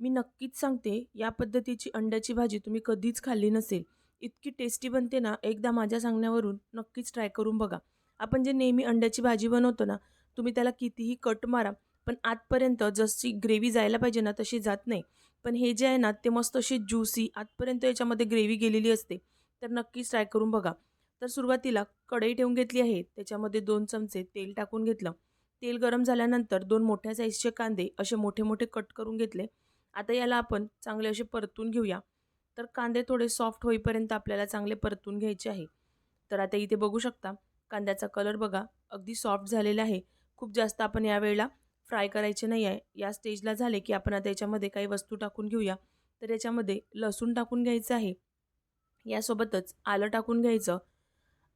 मी नक्कीच सांगते या पद्धतीची अंड्याची भाजी तुम्ही कधीच खाल्ली नसेल. इतकी टेस्टी बनते ना एकदा माझ्या सांगण्यावरून नक्कीच ट्राय करून बघा. आपण जे नेहमी अंड्याची भाजी बनवतो ना तुम्ही त्याला कितीही कट मारा पण आतपर्यंत जशी ग्रेव्ही जायला पाहिजे ना तशी जात नाही. पण हे जे आहे ना ते मस्त अशी ज्युसी आतपर्यंत याच्यामध्ये ग्रेव्ही गेलेली असते तर नक्कीच ट्राय करून बघा. तर सुरुवातीला कढई ठेवून घेतली आहे त्याच्यामध्ये दोन चमचे तेल टाकून घेतलं. तेल गरम झाल्यानंतर दोन मोठ्या साईजचे कांदे असे मोठे मोठे कट करून घेतले. आता याला आपण चांगले असे परतून घेऊया. तर कांदे थोडे सॉफ्ट होईपर्यंत आपल्याला चांगले परतून घ्यायचे आहे. तर आता इथे बघू शकता कांद्याचा कलर बघा अगदी सॉफ्ट झालेला आहे. खूप जास्त आपण यावेळेला फ्राय करायचे नाही आहे. या स्टेजला झाले की आपण आता याच्यामध्ये काही वस्तू टाकून घेऊया. तर याच्यामध्ये लसूण टाकून घ्यायचं आहे. यासोबतच आलं टाकून घ्यायचं.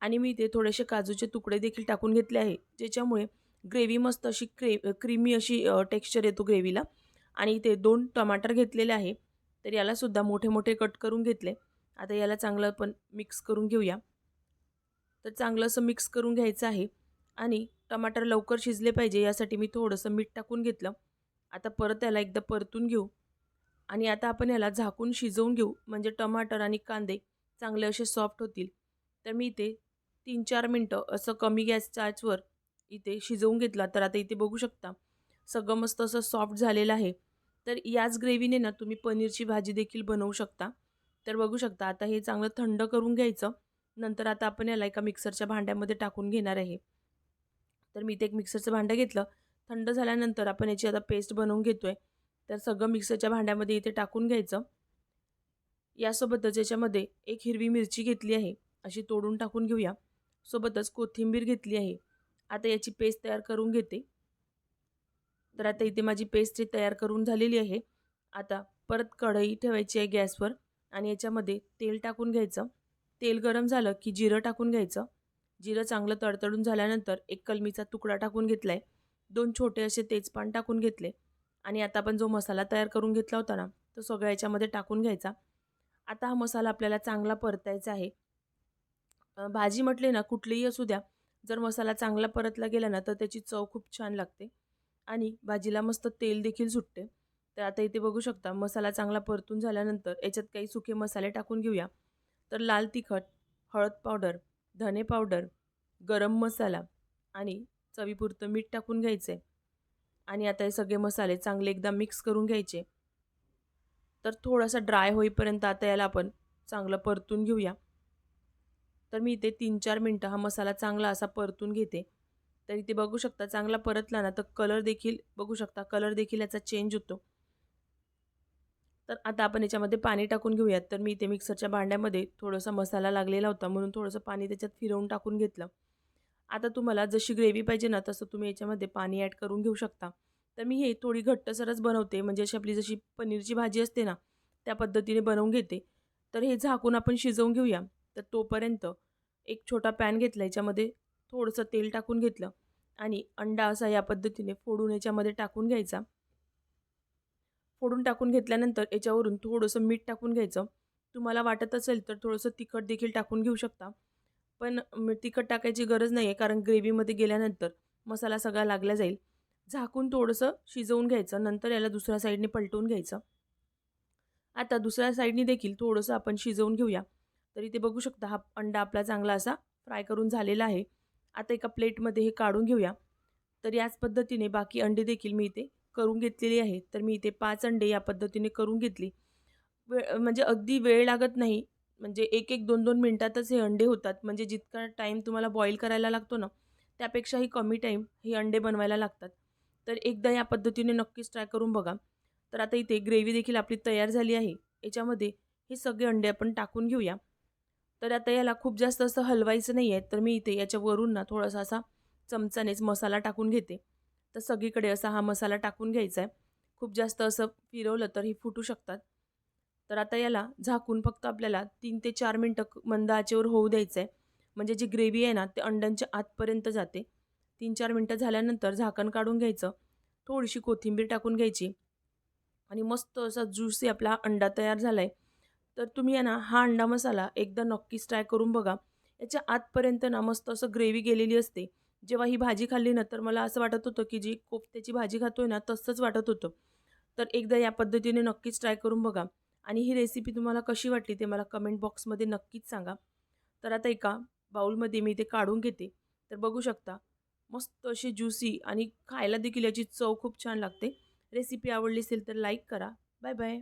आणि मी इथे थोडेसे काजूचे तुकडे देखील टाकून घेतले आहे ज्याच्यामुळे ग्रेव्ही मस्त अशी क्रे क्रीमी अशी टेक्स्चर येतो ग्रेव्हीला आणि इथे दोन टमाटर घेतलेले आहे तर यालासुद्धा मोठे मोठे कट करून घेतले. आता याला चांगलं आपण मिक्स करून घेऊया. तर चांगलं असं मिक्स करून घ्यायचं आहे. आणि टमाटर लवकर शिजले पाहिजे यासाठी मी थोडंसं मीठ टाकून घेतलं. आता परत याला एकदा परतून घेऊ. आणि आता आपण याला झाकून शिजवून घेऊ. म्हणजे टमाटर आणि कांदे चांगले असे सॉफ्ट होतील. तर मी इथे तीन चार मिनटं असं कमी गॅसच्या आचवर इथे शिजवून घेतला. तर आता इथे बघू शकता सगळं मस्त असं सॉफ्ट झालेलं आहे. तर याच ग्रेव्हीने ना तुम्ही पनीरची भाजी देखील बनवू शकता. तर बघू शकता आता हे चांगलं थंड करून घ्यायचं. नंतर आता आपण याला एका मिक्सरच्या भांड्यामध्ये टाकून घेणार आहे. तर मी ते एक मिक्सरचं भांडं घेतलं. थंड झाल्यानंतर आपण याची आता पेस्ट बनवून घेतो आहे तर सगळं मिक्सरच्या भांड्यामध्ये इथे टाकून घ्यायचं. यासोबतच याच्यामध्ये एक हिरवी मिरची घेतली आहे. अशी तोडून टाकून घेऊया. सोबतच कोथिंबीर घेतली आहे. आता याची पेस्ट तयार करून घेते. तर आता इथे माझी पेस्ट्री तयार करून झालेली आहे. आता परत कढई ठेवायची आहे गॅसवर आणि याच्यामध्ये तेल टाकून घ्यायचं. तेल गरम झालं की जिरं टाकून घ्यायचं. जिरं चांगलं तडतडून झाल्यानंतर एक कलमीचा तुकडा टाकून घेतला आहे दोन छोटे असे तेजपान टाकून घेतले. आणि आता आपण जो मसाला तयार करून घेतला होता ना तो सगळ्या याच्यामध्ये टाकून घ्यायचा. आता हा मसाला आपल्याला चांगला परतायचा आहे. भाजी म्हटले ना कुठलीही असू द्या. जर मसाला चांगला परतला गेला ना तर त्याची चव खूप छान लागते. आणि भाजीला मस्त तेल देखील सुटते. तर आता इथे बघू शकता मसाला चांगला परतून झाल्यानंतर याच्यात काही सुके मसाले टाकून घेऊया. तर लाल तिखट हळद पावडर धने पावडर गरम मसाला आणि चवीपुरतं मीठ टाकून घ्यायचे आणि आता हे सगळे मसाले चांगले एकदा मिक्स करून घ्यायचे. तर थोडासा ड्राय होईपर्यंत आता याला आपण चांगलं परतून घेऊया. तर मी इथे तीन चार मिनटं हा मसाला चांगला असा परतून घेते. तर इथे बघू शकता. चांगला परतला ना तर कलर देखील बघू शकता. कलर देखील याचा चेंज होतो. तर आता आपण याच्यामध्ये पाणी टाकून घेऊयात. तर मी इथे मिक्सरच्या भांड्यामध्ये थोडासा मसाला लागलेला होता म्हणून थोडंसं पाणी त्याच्यात फिरवून टाकून घेतलं. आता तुम्हाला जशी ग्रेव्ही पाहिजे ना तसं तुम्ही याच्यामध्ये पाणी ॲड करून घेऊ शकता. तर मी हे थोडी घट्टसरच बनवते. म्हणजे अशी आपली जशी पनीरची भाजी असते ना त्या पद्धतीने बनवून घेते. तर हे झाकून आपण शिजवून घेऊया. तर तोपर्यंत एक छोटा पॅन घेतला याच्यामध्ये थोडंसं तेल टाकून घेतलं. आणि अंडा असा या पद्धतीने फोडून याच्यामध्ये टाकून घ्यायचा. फोडून टाकून घेतल्यानंतर याच्यावरून थोडंसं मीठ टाकून घ्यायचं. तुम्हाला वाटत असेल तर थोडंसं तिखट देखील टाकून घेऊ शकता. पण तिखट टाकायची गरज नाही आहे कारण ग्रेव्हीमध्ये गेल्यानंतर मसाला सगळा लागला जाईल. झाकून थोडंसं शिजवून घ्यायचं. नंतर याला दुसऱ्या साईडने पलटवून घ्यायचं. आता दुसऱ्या साईडने देखील थोडंसं आपण शिजवून घेऊया. तर इथे बघू शकता हा अंडा आपला चांगला असा फ्राय करून झालेला आहे. आता एका प्लेटमध्ये हे काढून घेऊया. तर याच पद्धतीने बाकी अंडे देखील मी इथे करून घेतलेली आहे तर मी इथे पाच अंडे या पद्धतीने करून घेतली. वेळ म्हणजे अगदी वेळ लागत नाही. म्हणजे एक एक दोन दोन मिनटातच हे अंडे होतात. म्हणजे जितका टाईम तुम्हाला बॉईल करायला लागतो ना त्यापेक्षाही कमी टाईम हे अंडे बनवायला लागतात. तर एकदा या पद्धतीने नक्कीच ट्राय करून बघा. तर आता इथे ग्रेव्ही देखील आपली तयार झाली आहे. याच्यामध्ये हे सगळे अंडे आपण टाकून घेऊया. तर आता याला खूप जास्त असं हलवायचं नाही आहे तर मी इथे याच्यावरून ना थोडासा असा चमचानेच मसाला टाकून घेते. तर सगळीकडे असा हा मसाला टाकून घ्यायचा आहे खूप जास्त असं फिरवलं तर ही फुटू शकतात. तर आता याला झाकून फक्त आपल्याला तीन ते चार मिनटं मंद आचेवर होऊ द्यायचं आहे म्हणजे जी ग्रेव्ही आहे ना ते अंड्यांच्या आतपर्यंत जाते. तीन चार मिनटं झाल्यानंतर झाकण काढून घ्यायचं. थोडीशी कोथिंबीर टाकून घ्यायची. आणि मस्त असा ज्यूसी आपला अंडा तयार झाला आहे तर तुम्ही आहे ना हा अंडा मसाला एकदा नक्कीच ट्राय करून बघा. याच्या आतपर्यंत ना मस्त असं ग्रेव्ही गेलेली असते. जेव्हा ही भाजी खाल्ली ना तर मला असं वाटत होतं की जी कोफ्त्याची भाजी खातोय ना तसंच वाटत होतं. तर एकदा या पद्धतीने नक्कीच ट्राय करून बघा. आणि ही रेसिपी तुम्हाला कशी वाटली ते मला कमेंट बॉक्समध्ये नक्कीच सांगा. तर आता एका बाऊलमध्ये मी ते काढून घेते. तर बघू शकता मस्त अशी ज्युसी आणि खायला देखील याची चव खूप छान लागते. रेसिपी आवडली असेल तर लाईक करा. Bye bye